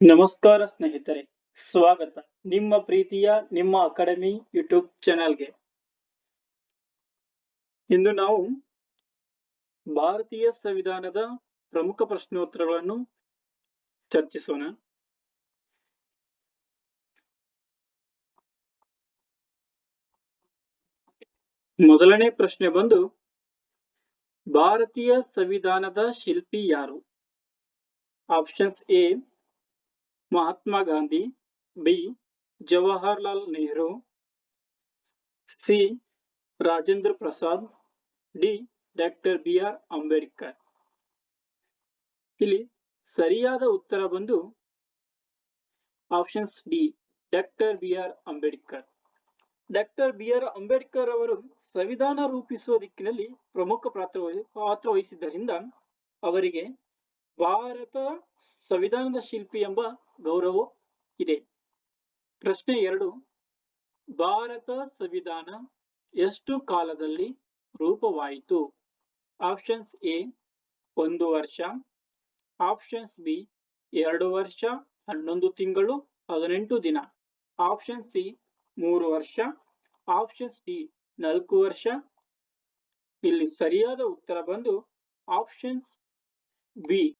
ನಮಸ್ಕಾರ ಸ್ನೇಹಿತರೆ, ಸ್ವಾಗತ. ನಿಮ್ಮ ಪ್ರೀತಿಯ, ನಿಮ್ಮ ಅಕಾಡೆಮಿ ಯೂಟ್ಯೂಬ್ ಚಾನೆಲ್ಗೆ. ಇಂದು ನಾವು ಭಾರತೀಯ ಸಂವಿಧಾನದ ಪ್ರಮುಖ ಪ್ರಶ್ನೋತ್ತರಗಳನ್ನು ಚರ್ಚಿಸೋಣ. ಮೊದಲನೇ ಪ್ರಶ್ನೆ ಬಂದು, ಭಾರತೀಯ ಸಂವಿಧಾನದ ಶಿಲ್ಪಿ ಯಾರು? Options A Mahatma Gandhi, B. Jawaharlal Nehru, C. Rajendra Prasad, D. Doctor B. R. Ambedkar. ಇಲ್ಲಿ ಸರಿಯಾದ ಉತ್ತರ ಬಂದು options D, doctor B. R. Ambedkar. Doctor B. R. Ambedkar ಅವರು ಸಂವಿಧಾನ ರೂಪಿಸುವ ದಿಕ್ಕಿನಲ್ಲಿ ಪ್ರಮುಖ ಪಾತ್ರ ಪಾತ್ರ ವಹಿಸಿದ್ದರಿಂದ ಅವರಿಗೆ ಭಾರತ ಸಂವಿಧಾನದ ಶಿಲ್ಪಿ ಎಂಬ ಗೌರವ ಇದೆ. ಪ್ರಶ್ನೆ ಎರಡು, ಭಾರತ ಸಂವಿಧಾನ ಎಷ್ಟು ಕಾಲದಲ್ಲಿ ರೂಪವಾಯಿತು? ಆಪ್ಷನ್ಸ್ ಎ, ಒಂದು ವರ್ಷ. ಆಪ್ಷನ್ಸ್ ಬಿ, ಎರಡು ವರ್ಷ, ಹನ್ನೊಂದು ತಿಂಗಳು, ಹದಿನೆಂಟು ದಿನ. ಆಪ್ಷನ್ ಸಿ, ಮೂರು ವರ್ಷ. ಆಪ್ಷನ್ಸ್ ಡಿ, ನಾಲ್ಕು ವರ್ಷ. ಇಲ್ಲಿ ಸರಿಯಾದ ಉತ್ತರ ಬಂದು ಆಪ್ಷನ್ಸ್ ಬಿ.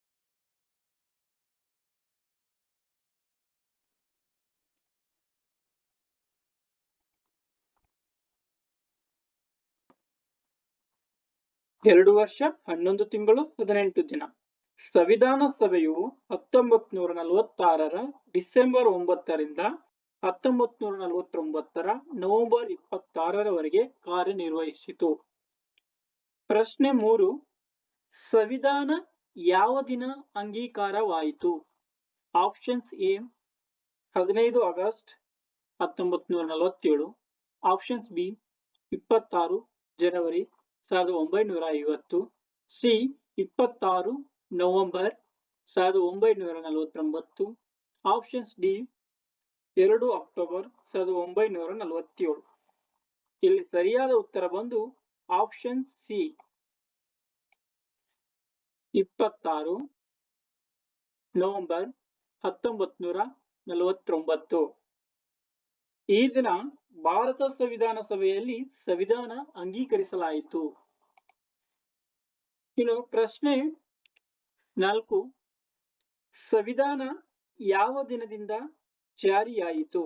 ಎರಡು ವರ್ಷ ಹನ್ನೊಂದು ತಿಂಗಳು ಹದಿನೆಂಟು ದಿನ. ಸಂವಿಧಾನ ಸಭೆಯು ಹತ್ತೊಂಬತ್ ನೂರ ನಲವತ್ತಾರರ ಡಿಸೆಂಬರ್ ಒಂಬತ್ತರಿಂದ ಹತ್ತೊಂಬತ್ ನೂರ ನಲವತ್ತೊಂಬತ್ತರ ನವೆಂಬರ್ ಇಪ್ಪತ್ತಾರರವರೆಗೆ ಕಾರ್ಯನಿರ್ವಹಿಸಿತು. ಪ್ರಶ್ನೆ ಮೂರು. ಸಂವಿಧಾನ ಯಾವ ದಿನ ಅಂಗೀಕಾರವಾಯಿತು? ಆಪ್ಷನ್ಸ್ ಎ, ಹದಿನೈದು ಆಗಸ್ಟ್ ಹತ್ತೊಂಬತ್ ನೂರ ನಲವತ್ತೇಳು. ಆಪ್ಷನ್ಸ್ ಬಿ, ಇಪ್ಪತ್ತಾರು ಜನವರಿ ಸಾವಿರದ ಒಂಬೈನೂರ ಐವತ್ತು. ಸಿ, ಇಪ್ಪತ್ತಾರು, ನವೆಂಬರ್ ಸಾವಿರದ ಒಂಬೈನೂರ ನಲವತ್ತೊಂಬತ್ತು. ಆಪ್ಷನ್ಸ್ ಡಿ, ಎರಡು ಅಕ್ಟೋಬರ್ ಸಾವಿರದ ಒಂಬೈನೂರ ನಲವತ್ತೇಳು. ಇಲ್ಲಿ ಸರಿಯಾದ ಉತ್ತರ ಬಂದು ಆಪ್ಷನ್ ಸಿ. ಇಪ್ಪತ್ತಾರು, ನವೆಂಬರ್ ಹತ್ತೊಂಬತ್ತು ನೂರ ನಲವತ್ತೊಂಬತ್ತು. ಈ ದಿನ ಭಾರತ ಸಂವಿಧಾನ ಸಭೆಯಲ್ಲಿ ಸಂವಿಧಾನ ಅಂಗೀಕರಿಸಲಾಯಿತು. ಇನ್ನು ಪ್ರಶ್ನೆ ನಾಲ್ಕು. ಸಂವಿಧಾನ ಯಾವ ದಿನದಿಂದ ಜಾರಿಯಾಯಿತು?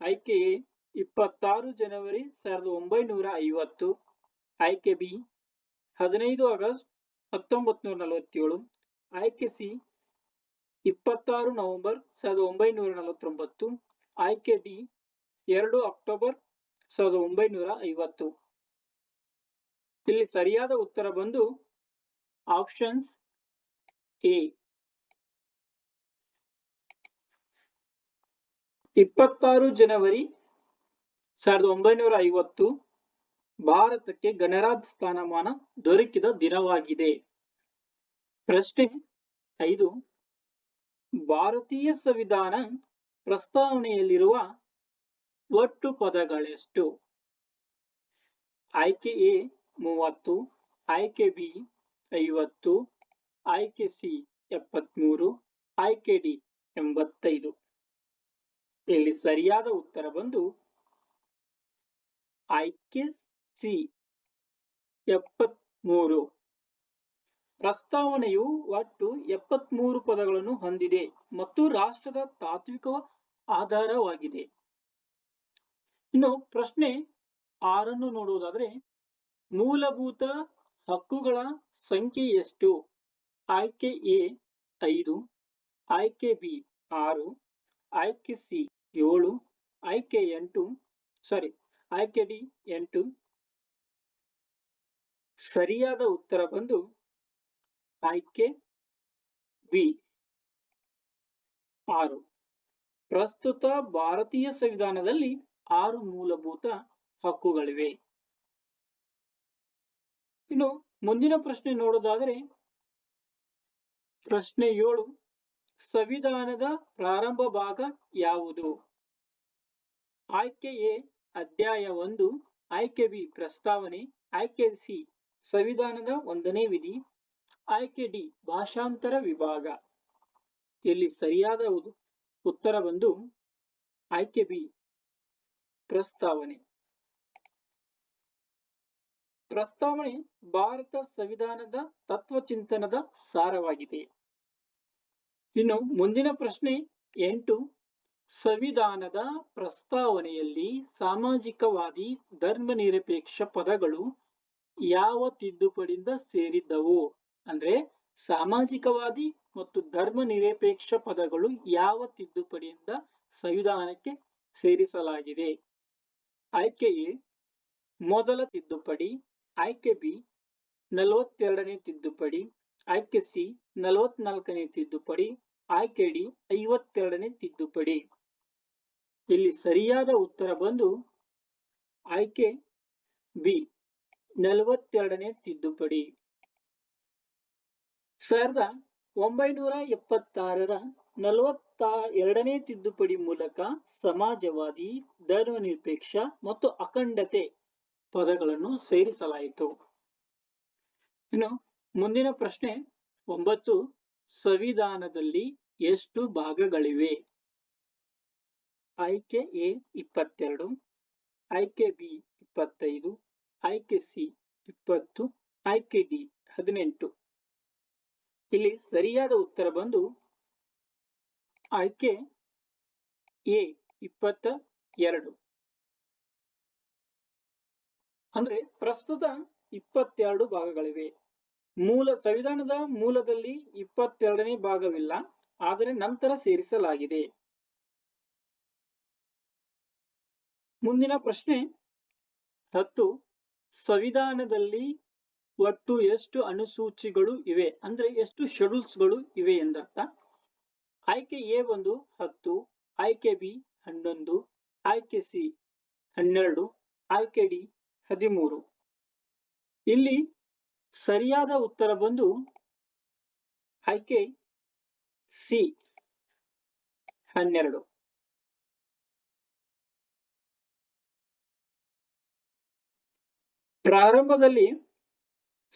ಆಯ್ಕೆ ಎ, ಇಪ್ಪತ್ತಾರು ಜನವರಿ ಸಾವಿರದ ಒಂಬೈನೂರ ಐವತ್ತು. ಆಯ್ಕೆ ಬಿ, ಹದಿನೈದು ಆಗಸ್ಟ್ ಹತ್ತೊಂಬತ್ ನೂರ ನಲವತ್ತೇಳು. ಆಯ್ಕೆ ಸಿ, ಇಪ್ಪತ್ತಾರು ನವೆಂಬರ್ ಸಾವಿರದ ಒಂಬೈನೂರ ನಲವತ್ತೊಂಬತ್ತು. ಆಯ್ಕೆ ಡಿ ಎರಡು ಅಕ್ಟೋಬರ್ ಸಾವಿರದ ಒಂಬೈನೂರ ಐವತ್ತು. ಇಲ್ಲಿ ಸರಿಯಾದ ಉತ್ತರ ಬಂದು ಆಪ್ಷನ್ಸ್ ಎ ಇಪ್ಪತ್ತಾರು ಜನವರಿ ಸಾವಿರದ ಒಂಬೈನೂರ ಐವತ್ತು ಭಾರತಕ್ಕೆ ಗಣರಾಜ್ ಸ್ಥಾನಮಾನ ದೊರಕಿದ ದಿನವಾಗಿದೆ. ಪ್ರಶ್ನೆ ಐದು. ಭಾರತೀಯ ಸಂವಿಧಾನ ಪ್ರಸ್ತಾವನೆಯಲ್ಲಿರುವ ಒಟ್ಟು ಪದಗಳೆಷ್ಟು. ಆಯ್ಕೆ ಎ ಮೂವತ್ತು, ಆಯ್ಕೆ ಬಿ ಐವತ್ತು, ಆಯ್ಕೆ ಸಿ ಎಪ್ಪತ್ಮೂರು, ಆಯ್ಕೆ ಡಿ ಎಂಬತ್ತೈದು. ಇಲ್ಲಿ ಸರಿಯಾದ ಉತ್ತರ ಬಂದು ಆಯ್ಕೆ ಸಿ ಎಪ್ಪತ್ಮೂರು. ಪ್ರಸ್ತಾವನೆಯು ಒಟ್ಟು ಎಪ್ಪತ್ಮೂರು ಪದಗಳನ್ನು ಹೊಂದಿದೆ ಮತ್ತು ರಾಷ್ಟ್ರದ ತಾತ್ವಿಕ ಆಧಾರವಾಗಿದೆ. ಇನ್ನು ಪ್ರಶ್ನೆ ಆರನ್ನು ನೋಡುವುದಾದ್ರೆ, ಮೂಲಭೂತ ಹಕ್ಕುಗಳ ಸಂಖ್ಯೆ ಎಷ್ಟು? ಆಯ್ಕೆ ಎ ಐದು, ಆಯ್ಕೆ ಬಿ ಆರು, ಆಯ್ಕೆ ಸಿ ಏಳು, ಆಯ್ಕೆ ಎಂಟು ಸಾರಿ ಆಯ್ಕೆ ಡಿ ಎಂಟು. ಸರಿಯಾದ ಉತ್ತರ ಬಂದು ಆಯ್ಕೆ ಬಿ ಆರು. ಪ್ರಸ್ತುತ ಭಾರತೀಯ ಸಂವಿಧಾನದಲ್ಲಿ ಆರು ಮೂಲಭೂತ ಹಕ್ಕುಗಳಿವೆ. ಇನ್ನು ಮುಂದಿನ ಪ್ರಶ್ನೆ ನೋಡೋದಾದರೆ, ಪ್ರಶ್ನೆ ಏಳು, ಸಂವಿಧಾನದ ಪ್ರಾರಂಭ ಭಾಗ ಯಾವುದು? ಆಯ್ಕೆ ಎ, ಅಧ್ಯಾಯ ಒಂದು, ಆಯ್ಕೆ ಬಿ, ಪ್ರಸ್ತಾವನೆ, ಆಯ್ಕೆ ಸಿ, ಸಂವಿಧಾನದ ಒಂದನೇ ವಿಧಿ, ಆಯ್ಕೆ ಡಿ, ಭಾಷಾಂತರ ವಿಭಾಗ. ಇಲ್ಲಿ ಸರಿಯಾದ ಉತ್ತರ ಬಂದು ಆಯ್ಕೆ ಬಿ ಪ್ರಸ್ತಾವನೆ. ಪ್ರಸ್ತಾವನೆ ಭಾರತ ಸಂವಿಧಾನದ ತತ್ವಚಿಂತನದ ಸಾರವಾಗಿದೆ. ಇನ್ನು ಮುಂದಿನ ಪ್ರಶ್ನೆ ಎಂಟು. ಸಂವಿಧಾನದ ಪ್ರಸ್ತಾವನೆಯಲ್ಲಿ ಸಾಮಾಜಿಕವಾದಿ ಧರ್ಮನಿರಪೇಕ್ಷ ಪದಗಳು ಯಾವ ತಿದ್ದುಪಡಿಯಿಂದ ಸೇರಿದ್ದವು? ಅಂದ್ರೆ ಸಾಮಾಜಿಕವಾದಿ ಮತ್ತು ಧರ್ಮ ನಿರಪೇಕ್ಷ ಪದಗಳು ಯಾವ ತಿದ್ದುಪಡಿಯಿಂದ ಸಂವಿಧಾನಕ್ಕೆ ಸೇರಿಸಲಾಗಿದೆ? ಆಯ್ಕೆ ಎ ಮೊದಲ ತಿದ್ದುಪಡಿ, ಆಯ್ಕೆ ಬಿ ನಲವತ್ತೆರಡನೇ ತಿದ್ದುಪಡಿ, ಆಯ್ಕೆ ಸಿ ನಲವತ್ನಾಲ್ಕನೇ ತಿದ್ದುಪಡಿ, ಆಯ್ಕೆ ಡಿ ಐವತ್ತೆರಡನೇ ತಿದ್ದುಪಡಿ. ಇಲ್ಲಿ ಸರಿಯಾದ ಉತ್ತರ ಬಂದು ಆಯ್ಕೆ ಬಿ ನಲವತ್ತೆರಡನೇ ತಿದ್ದುಪಡಿ. ಸಾವಿರದ ಒಂಬೈನೂರ ಎಪ್ಪತ್ತಾರರ ನಲವತ್ತ ಎರಡನೇ ತಿದ್ದುಪಡಿ ಮೂಲಕ ಸಮಾಜವಾದಿ, ಧರ್ಮನಿರಪೇಕ್ಷ ಮತ್ತು ಅಖಂಡತೆ ಪದಗಳನ್ನು ಸೇರಿಸಲಾಯಿತು. ಇನ್ನು ಮುಂದಿನ ಪ್ರಶ್ನೆ, ಒಂಬತ್ತು, ಸಂವಿಧಾನದಲ್ಲಿ ಎಷ್ಟು ಭಾಗಗಳಿವೆ? ಆಯ್ಕೆ ಎ ಇಪ್ಪತ್ತೆರಡು, ಆಯ್ಕೆ ಬಿ ಇಪ್ಪತ್ತೈದು, ಆಯ್ಕೆ ಸಿ ಇಪ್ಪತ್ತು, ಆಯ್ಕೆ ಡಿ ಹದಿನೆಂಟು. ಇಲ್ಲಿ ಸರಿಯಾದ ಉತ್ತರ ಬಂದು ಆಯ್ಕೆ ಎ ಇಪ್ಪತ್ತ ಎರಡು ಅಂದ್ರೆ ಪ್ರಸ್ತುತ ಇಪ್ಪತ್ತೆರಡು ಭಾಗಗಳಿವೆ. ಮೂಲ ಸಂವಿಧಾನದ ಮೂಲದಲ್ಲಿ ಇಪ್ಪತ್ತೆರಡನೇ ಭಾಗವಿಲ್ಲ, ಆದರೆ ನಂತರ ಸೇರಿಸಲಾಗಿದೆ. ಮುಂದಿನ ಪ್ರಶ್ನೆ ಹತ್ತು ಸಂವಿಧಾನದಲ್ಲಿ ಒಟ್ಟು ಎಷ್ಟು ಅನುಸೂಚಿಗಳು ಇವೆ? ಅಂದ್ರೆ ಎಷ್ಟು ಶೆಡ್ಯೂಲ್ಸ್ಗಳು ಇವೆ ಎಂದರ್ಥ? ಆಯ್ಕೆ ಎ ಒಂದು ಹತ್ತು, ಆಯ್ಕೆ ಬಿ ಹನ್ನೊಂದು, ಆಯ್ಕೆ ಸಿ ಹನ್ನೆರಡು, ಆಯ್ಕೆ ಡಿ ಹದಿಮೂರು. ಇಲ್ಲಿ ಸರಿಯಾದ ಉತ್ತರ ಬಂದು ಆಯ್ಕೆ ಸಿ ಹನ್ನೆರಡು. ಪ್ರಾರಂಭದಲ್ಲಿ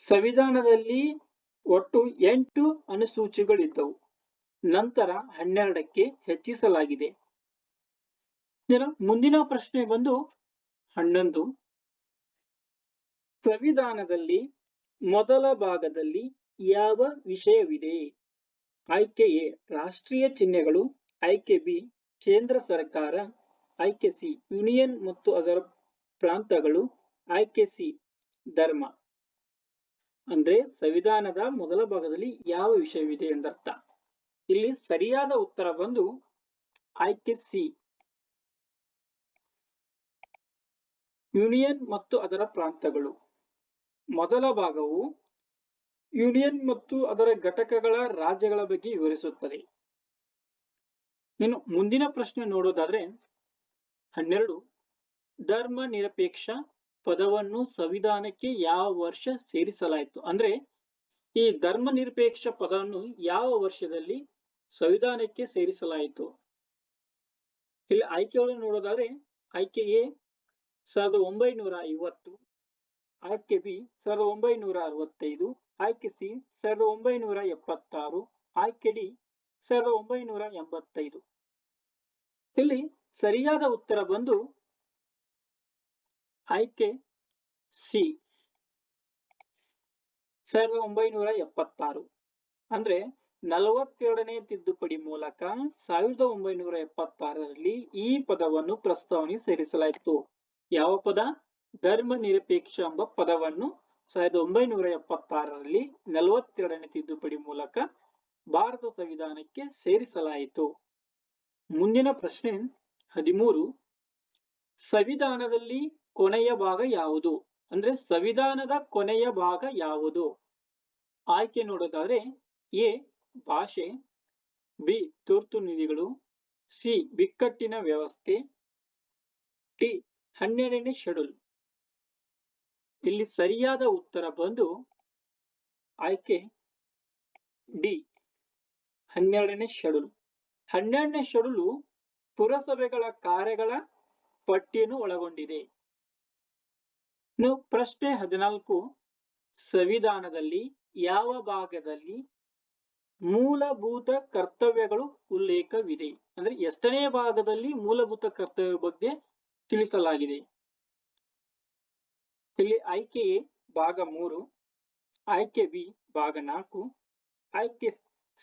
ಸಂವಿಧಾನದಲ್ಲಿ ಒಟ್ಟು ಎಂಟು ಅನುಸೂಚಿಗಳಿದ್ದವು. ನಂತರ ಹನ್ನೆರಡಕ್ಕೆ ಹೆಚ್ಚಿಸಲಾಗಿದೆ. ಮುಂದಿನ ಪ್ರಶ್ನೆ ಬಂದು ಹನ್ನೊಂದು. ಸಂವಿಧಾನದಲ್ಲಿ ಮೊದಲ ಭಾಗದಲ್ಲಿ ಯಾವ ವಿಷಯವಿದೆ? ಆಯ್ಕೆ ಎ, ರಾಷ್ಟ್ರೀಯ ಚಿಹ್ನೆಗಳು. ಆಯ್ಕೆ ಬಿ, ಕೇಂದ್ರ ಸರ್ಕಾರ. ಆಯ್ಕೆ ಸಿ, ಯೂನಿಯನ್ ಮತ್ತು ಅದರ ಪ್ರಾಂತಗಳು. ಆಯ್ಕೆ ಸಿ, ಧರ್ಮ. ಅಂದ್ರೆ ಸಂವಿಧಾನದ ಮೊದಲ ಭಾಗದಲ್ಲಿ ಯಾವ ವಿಷಯವಿದೆ ಎಂದರ್ಥ ಇಲ್ಲಿ ಸರಿಯಾದ ಉತ್ತರ ಬಂದು ಆಯ್ಕೆ ಸಿ. ಯೂನಿಯನ್ ಮತ್ತು ಅದರ ಪ್ರಾಂತಗಳು. ಮೊದಲ ಭಾಗವು ಯೂನಿಯನ್ ಮತ್ತು ಅದರ ಘಟಕಗಳ ರಾಜ್ಯಗಳ ಬಗ್ಗೆ ವಿವರಿಸುತ್ತದೆ. ಇನ್ನು ಮುಂದಿನ ಪ್ರಶ್ನೆ ನೋಡೋದಾದ್ರೆ, ಹನ್ನೆರಡು, ಧರ್ಮ ನಿರಪೇಕ್ಷ ಪದವನ್ನು ಸಂವಿಧಾನಕ್ಕೆ ಯಾವ ವರ್ಷ ಸೇರಿಸಲಾಯಿತು? ಅಂದ್ರೆ ಈ ಧರ್ಮ ನಿರಪೇಕ್ಷ ಪದವನ್ನು ಯಾವ ವರ್ಷದಲ್ಲಿ ಸಂವಿಧಾನಕ್ಕೆ ಸೇರಿಸಲಾಯಿತು. ಇಲ್ಲಿ ಆಯ್ಕೆಗಳನ್ನು ನೋಡೋದಾದ್ರೆ, ಆಯ್ಕೆ ಎ, ಸಾವಿರದ ಒಂಬೈನೂರ ಐವತ್ತು, ಆಯ್ಕೆ ಬಿ, ಸಾವಿರದ ಒಂಬೈನೂರ ಅರವತ್ತೈದು, ಆಯ್ಕೆ ಸಿ, ಸಾವಿರದ ಒಂಬೈನೂರ ಎಪ್ಪತ್ತಾರು, ಆಯ್ಕೆ ಡಿ, ಸಾವಿರದ ಒಂಬೈನೂರ ಎಂಬತ್ತೈದು. ಇಲ್ಲಿ ಸರಿಯಾದ ಉತ್ತರ ಬಂದು ಆಯ್ಕೆ ಸಿ, ಸಾವಿರದ ಒಂಬೈನೂರ ಎಪ್ಪತ್ತಾರು. ಅಂದ್ರೆ ನಲವತ್ತೆರಡನೇ ತಿದ್ದುಪಡಿ ಮೂಲಕ ಸಾವಿರದ ಒಂಬೈನೂರ ಎಪ್ಪತ್ತಾರರಲ್ಲಿ ಈ ಪದವನ್ನು ಪ್ರಸ್ತಾವನೆ ಸೇರಿಸಲಾಯಿತು. ಯಾವ ಪದ? ಧರ್ಮ ನಿರಪೇಕ್ಷ ಎಂಬ ಪದವನ್ನು ಸಾವಿರದ ಒಂಬೈನೂರ ಎಪ್ಪತ್ತಾರರಲ್ಲಿ ನಲವತ್ತೆರಡನೇ ತಿದ್ದುಪಡಿ ಮೂಲಕ ಭಾರತ ಸಂವಿಧಾನಕ್ಕೆ ಸೇರಿಸಲಾಯಿತು. ಮುಂದಿನ ಪ್ರಶ್ನೆ ಹದಿಮೂರು. ಸಂವಿಧಾನದಲ್ಲಿ ಕೊನೆಯ ಭಾಗ ಯಾವುದು? ಅಂದ್ರೆ ಸಂವಿಧಾನದ ಕೊನೆಯ ಭಾಗ ಯಾವುದು? ಆಯ್ಕೆ ನೋಡೋದಾದ್ರೆ ಎ. ಭಾಷೆ, ಬಿ, ತುರ್ತು ನಿಧಿಗಳು, ಸಿ, ಬಿಕ್ಕಟ್ಟಿನ ವ್ಯವಸ್ಥೆ ಟಿ ಹನ್ನೆರಡನೇ ಶೆಡ್ಯೂಲ್. ಇಲ್ಲಿ ಸರಿಯಾದ ಉತ್ತರ ಬಂದು ಆಯ್ಕೆ ಡಿ, ಹನ್ನೆರಡನೇ ಶೆಡ್ಯೂಲ್. ಹನ್ನೆರಡನೇ ಶೆಡ್ಯೂಲು ಪುರಸಭೆಗಳ ಕಾರ್ಯಗಳ ಪಟ್ಟಿಯನ್ನು ಒಳಗೊಂಡಿದೆ. ಇನ್ನು ಪ್ರಶ್ನೆ ಹದಿನಾಲ್ಕು, ಸಂವಿಧಾನದಲ್ಲಿ ಯಾವ ಭಾಗದಲ್ಲಿ ಮೂಲಭೂತ ಕರ್ತವ್ಯಗಳು ಉಲ್ಲೇಖವಿದೆ. ಅಂದ್ರೆ ಎಷ್ಟನೇ ಭಾಗದಲ್ಲಿ ಮೂಲಭೂತ ಕರ್ತವ್ಯ ಬಗ್ಗೆ ತಿಳಿಸಲಾಗಿದೆ. ಇಲ್ಲಿ ಆಯ್ಕೆ ಎ, ಭಾಗ ಮೂರು, ಆಯ್ಕೆ ಬಿ, ಭಾಗ ನಾಲ್ಕು, ಆಯ್ಕೆ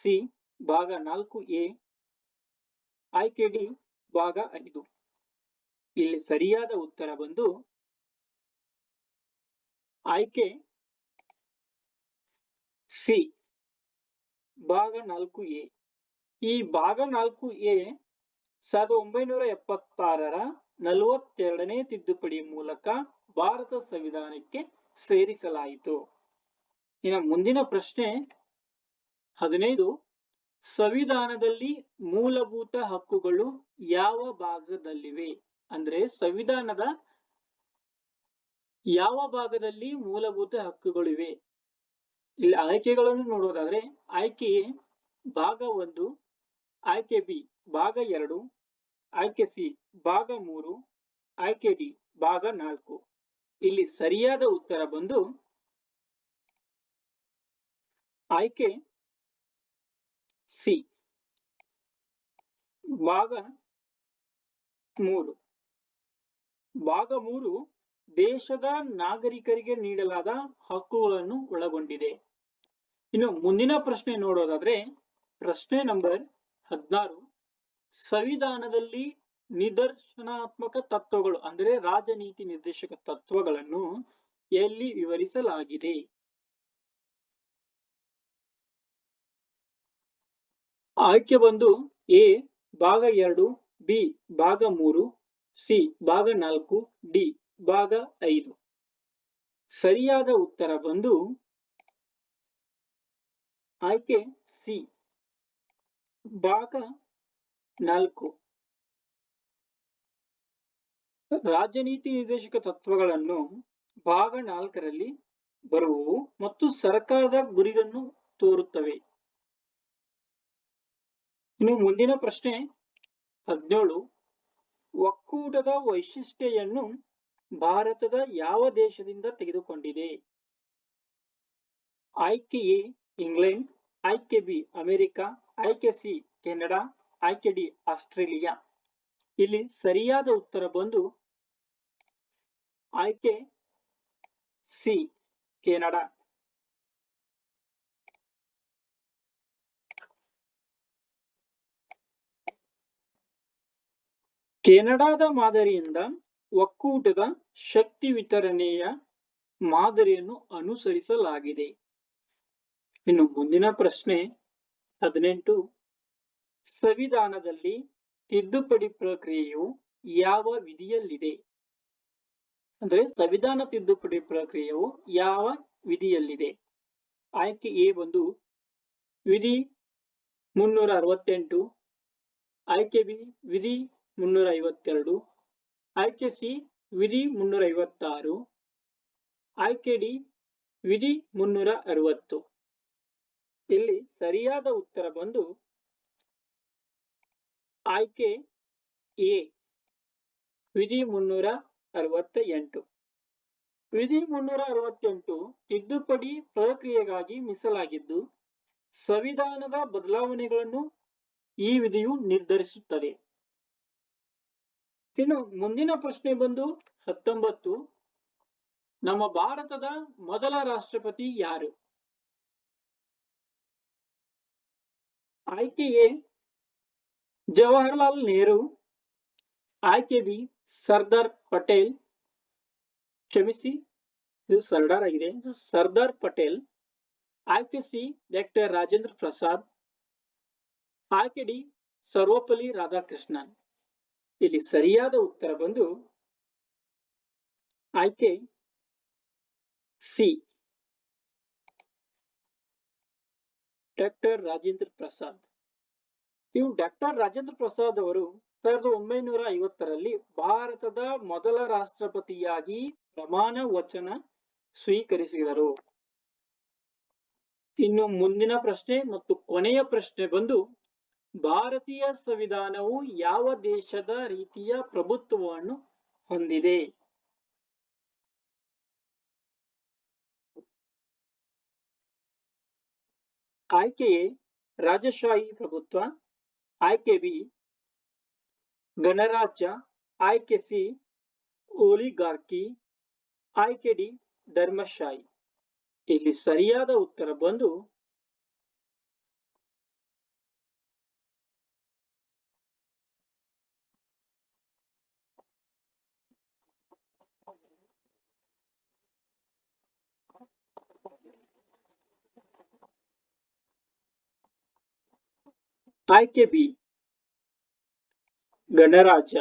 ಸಿ, ಭಾಗ ನಾಲ್ಕು ಎ, ಆಯ್ಕೆ ಡಿ, ಭಾಗ ಐದು. ಇಲ್ಲಿ ಸರಿಯಾದ ಉತ್ತರ ಬಂದು ಆಯ್ಕೆ ಸಿ. ಭಾಗ ನಾಲ್ಕು ಎ. ಈ ಭಾಗ ನಾಲ್ಕು ಎ ಸಾವಿರದ ಒಂಬೈನೂರ ಎಪ್ಪತ್ತಾರರ ನಲವತ್ತೆರಡನೇ ತಿದ್ದುಪಡಿ ಮೂಲಕ ಭಾರತ ಸಂವಿಧಾನಕ್ಕೆ ಸೇರಿಸಲಾಯಿತು. ಇನ್ನು ಮುಂದಿನ ಪ್ರಶ್ನೆ ಹದಿನೈದು. ಸಂವಿಧಾನದಲ್ಲಿ ಮೂಲಭೂತ ಹಕ್ಕುಗಳು ಯಾವ ಭಾಗದಲ್ಲಿವೆ? ಅಂದ್ರೆ ಸಂವಿಧಾನದ ಯಾವ ಭಾಗದಲ್ಲಿ ಮೂಲಭೂತ ಹಕ್ಕುಗಳಿವೆ? ಇಲ್ಲಿ ಆಯ್ಕೆಗಳನ್ನು ನೋಡೋದಾದ್ರೆ ಆಯ್ಕೆ ಎ ಭಾಗ ಒಂದು, ಆಯ್ಕೆ ಬಿ ಭಾಗ ಎರಡು, ಆಯ್ಕೆ ಸಿ ಭಾಗ ಮೂರು, ಆಯ್ಕೆ ಡಿ ಭಾಗ ನಾಲ್ಕು. ಇಲ್ಲಿ ಸರಿಯಾದ ಉತ್ತರ ಬಂದು ಆಯ್ಕೆ ಸಿ ಭಾಗ ಮೂರು. ಭಾಗ ಮೂರು ದೇಶದ ನಾಗರಿಕರಿಗೆ ನೀಡಲಾದ ಹಕ್ಕುಗಳನ್ನು ಒಳಗೊಂಡಿದೆ. ಇನ್ನು ಮುಂದಿನ ಪ್ರಶ್ನೆ ನೋಡೋದಾದ್ರೆ, ಪ್ರಶ್ನೆ ನಂಬರ್ ಹದಿನಾರು. ಸಂವಿಧಾನದಲ್ಲಿ ನಿದರ್ಶನಾತ್ಮಕ ತತ್ವಗಳು, ಅಂದರೆ ರಾಜನೀತಿ ನಿರ್ದೇಶಕ ತತ್ವಗಳನ್ನು ಎಲ್ಲಿ ವಿವರಿಸಲಾಗಿದೆ? ಆಯ್ಕೆ ಬಂದು ಎ, ಭಾಗ ಎರಡು, ಬಿ, ಭಾಗ ಮೂರು, ಸಿ, ಭಾಗ ನಾಲ್ಕು, ಡಿ, ಭಾಗ ಐದು. ಸರಿಯಾದ ಉತ್ತರ ಬಂದು ಆಯ್ಕೆ ಸಿ. ಭಾಗ ನಾಲ್ಕು. ರಾಜನೀತಿ ನಿರ್ದೇಶಕ ತತ್ವಗಳನ್ನು ಭಾಗ ನಾಲ್ಕರಲ್ಲಿ ಬರುವವು ಮತ್ತು ಸರ್ಕಾರದ ಗುರಿಯನ್ನು ತೋರುತ್ತವೆ. ಇನ್ನು ಮುಂದಿನ ಪ್ರಶ್ನೆ ಹದಿನೇಳು. ಒಕ್ಕೂಟದ ವೈಶಿಷ್ಟ್ಯೆಯನ್ನು ಭಾರತದ ಯಾವ ದೇಶದಿಂದ ತೆಗೆದುಕೊಂಡಿದೆ? ಆಯ್ಕೆ ಎ, ಇಂಗ್ಲೆಂಡ್. ಆಯ್ಕೆ ಬಿ ಅಮೆರಿಕ, ಆಯ್ಕೆ ಸಿ ಕೆನಡಾ, ಆಯ್ಕೆ ಡಿ ಆಸ್ಟ್ರೇಲಿಯಾ. ಇಲ್ಲಿ ಸರಿಯಾದ ಉತ್ತರ ಬಂದು ಆಯ್ಕೆ ಸಿ ಕೆನಡಾ. ಕೆನಡಾದ ಮಾದರಿಯಿಂದ ಒಕ್ಕೂಟದ ಶಕ್ತಿ ವಿತರಣೆಯ ಮಾದರಿಯನ್ನು ಅನುಸರಿಸಲಾಗಿದೆ. ಇನ್ನು ಮುಂದಿನ ಪ್ರಶ್ನೆ ಹದಿನೆಂಟು. ಸಂವಿಧಾನದಲ್ಲಿ ತಿದ್ದುಪಡಿ ಪ್ರಕ್ರಿಯೆಯು ಯಾವ ವಿಧಿಯಲ್ಲಿದೆ? ಅಂದ್ರೆ ಸಂವಿಧಾನ ತಿದ್ದುಪಡಿ ಪ್ರಕ್ರಿಯೆಯು ಯಾವ ವಿಧಿಯಲ್ಲಿದೆ? ಆಯ್ಕೆ ಎ ಒಂದು ವಿಧಿ ಮುನ್ನೂರ ಅರವತ್ತೆಂಟು, ಆಯ್ಕೆ ಬಿ ವಿಧಿ ಮುನ್ನೂರ ಐವತ್ತೆರಡು, ಆಯ್ಕೆ ಸಿ ವಿಧಿ ಮುನ್ನೂರ ಐವತ್ತಾರು, ಆಯ್ಕೆ ಡಿ ವಿಧಿ ಮುನ್ನೂರ ಅರವತ್ತು. ಇಲ್ಲಿ ಸರಿಯಾದ ಉತ್ತರ ಬಂದು ಆಯ್ಕೆ ಎ, ವಿಧಿ ಮುನ್ನೂರ ಅರವತ್ತ ಎಂಟು ವಿಧಿ ಮುನ್ನೂರ ಅರವತ್ತೆಂಟು ತಿದ್ದುಪಡಿ ಪ್ರಕ್ರಿಯೆಗಾಗಿ ಮೀಸಲಾಗಿದ್ದು, ಸಂವಿಧಾನದ ಬದಲಾವಣೆಗಳನ್ನು ಈ ವಿಧಿಯು ನಿರ್ಧರಿಸುತ್ತದೆ. ಇನ್ನು ಮುಂದಿನ ಪ್ರಶ್ನೆ ಬಂದು ಹತ್ತೊಂಬತ್ತು. ನಮ್ಮ ಭಾರತದ ಮೊದಲ ರಾಷ್ಟ್ರಪತಿ ಯಾರು? ಆಯ್ಕೆ ಎ ಜವಾಹರ್ಲಾಲ್ ನೆಹರು ಆಯ್ಕೆ ಬಿ ಸರ್ದಾರ್ ಪಟೇಲ್. ಕ್ಷಮಿಸಿ, ಇದು ಸರ್ದಾರ್ ಆಗಿದೆ. ಸರ್ದಾರ್ ಪಟೇಲ್. ಆಯ್ಕೆ ಸಿ ಡಾಕ್ಟರ್ ರಾಜೇಂದ್ರ ಪ್ರಸಾದ್. ಆಯ್ಕೆ ಡಿ ಸರ್ವಪಲ್ಲಿ ರಾಧಾಕೃಷ್ಣನ್. ಇಲ್ಲಿ ಸರಿಯಾದ ಉತ್ತರ ಬಂದು ಆಯ್ಕೆ ಸಿ ಡಾಕ್ಟರ್ ರಾಜೇಂದ್ರ ಪ್ರಸಾದ್. ಇವು ಡಾಕ್ಟರ್ ರಾಜೇಂದ್ರ ಪ್ರಸಾದ್ ಅವರು ಸಾವಿರದ ಒಂಬೈನೂರ ಐವತ್ತರಲ್ಲಿ ಭಾರತದ ಮೊದಲ ರಾಷ್ಟ್ರಪತಿಯಾಗಿ ಪ್ರಮಾಣ ವಚನ ಸ್ವೀಕರಿಸಿದರು. ಇನ್ನು ಮುಂದಿನ ಪ್ರಶ್ನೆ ಮತ್ತು ಕೊನೆಯ ಪ್ರಶ್ನೆ ಬಂದು, ಭಾರತೀಯ ಸಂವಿಧಾನವು ಯಾವ ದೇಶದ ರೀತಿಯ ಪ್ರಭುತ್ವವನ್ನು ಹೊಂದಿದೆ? ಆಯ್ಕೆ ಎ ರಾಜಶಾಹಿ ಪ್ರಭುತ್ವ, ಆಯ್ಕೆ ಬಿ ಗಣರಾಜ್ಯ, ಆಯ್ಕೆ ಸಿ ಓಲಿಗಾರ್ಕಿ, ಆಯ್ಕೆ ಡಿ ಧರ್ಮಶಾಹಿ. ಇಲ್ಲಿ ಸರಿಯಾದ ಉತ್ತರ ಬಂದು ಆಯ್ಕೆ ಬಿ. ಗಣರಾಜ್ಯ.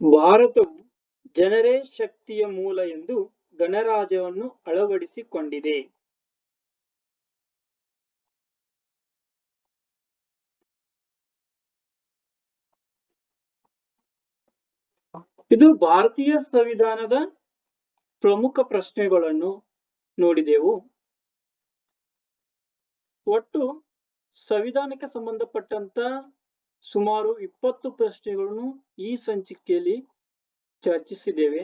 ಭಾರತವು ಜನರೇ ಶಕ್ತಿಯ ಮೂಲ ಎಂದು ಗಣರಾಜ್ಯವನ್ನು ಅಳವಡಿಸಿಕೊಂಡಿದೆ. ಇದು ಭಾರತೀಯ ಸಂವಿಧಾನದ ಪ್ರಮುಖ ಪ್ರಶ್ನೆಗಳನ್ನು ನೋಡಿದೆವು. ಒಟ್ಟು ಸಂವಿಧಾನಕ್ಕೆ ಸಂಬಂಧಪಟ್ಟಂತ ಸುಮಾರು ಇಪ್ಪತ್ತು ಪ್ರಶ್ನೆಗಳನ್ನು ಈ ಸಂಚಿಕೆಯಲ್ಲಿ ಚರ್ಚಿಸಿದ್ದೇವೆ.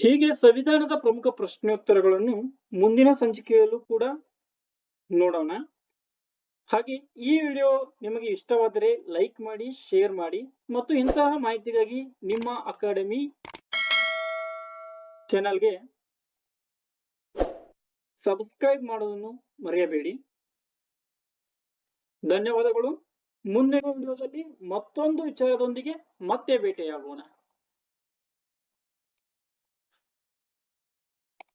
ಹೀಗೆ ಸಂವಿಧಾನದ ಪ್ರಮುಖ ಪ್ರಶ್ನೋತ್ತರಗಳನ್ನು ಮುಂದಿನ ಸಂಚಿಕೆಯಲ್ಲೂ ಕೂಡ ನೋಡೋಣ. ಹಾಗೆ ಈ ವಿಡಿಯೋ ನಿಮಗೆ ಇಷ್ಟವಾದರೆ ಲೈಕ್ ಮಾಡಿ, ಶೇರ್ ಮಾಡಿ ಮತ್ತು ಇಂತಹ ಮಾಹಿತಿಗಾಗಿ ನಿಮ್ಮ ಅಕಾಡೆಮಿ ಚಾನಲ್ಗೆ ಸಬ್ಸ್ಕ್ರೈಬ್ ಮಾಡೋದನ್ನು ಮರೆಯಬೇಡಿ. ಧನ್ಯವಾದಗಳು. ಮುಂದಿನ ವಿಡಿಯೋದಲ್ಲಿ ಮತ್ತೊಂದು ವಿಚಾರದೊಂದಿಗೆ ಮತ್ತೆ ಭೇಟಿಯಾಗೋಣ.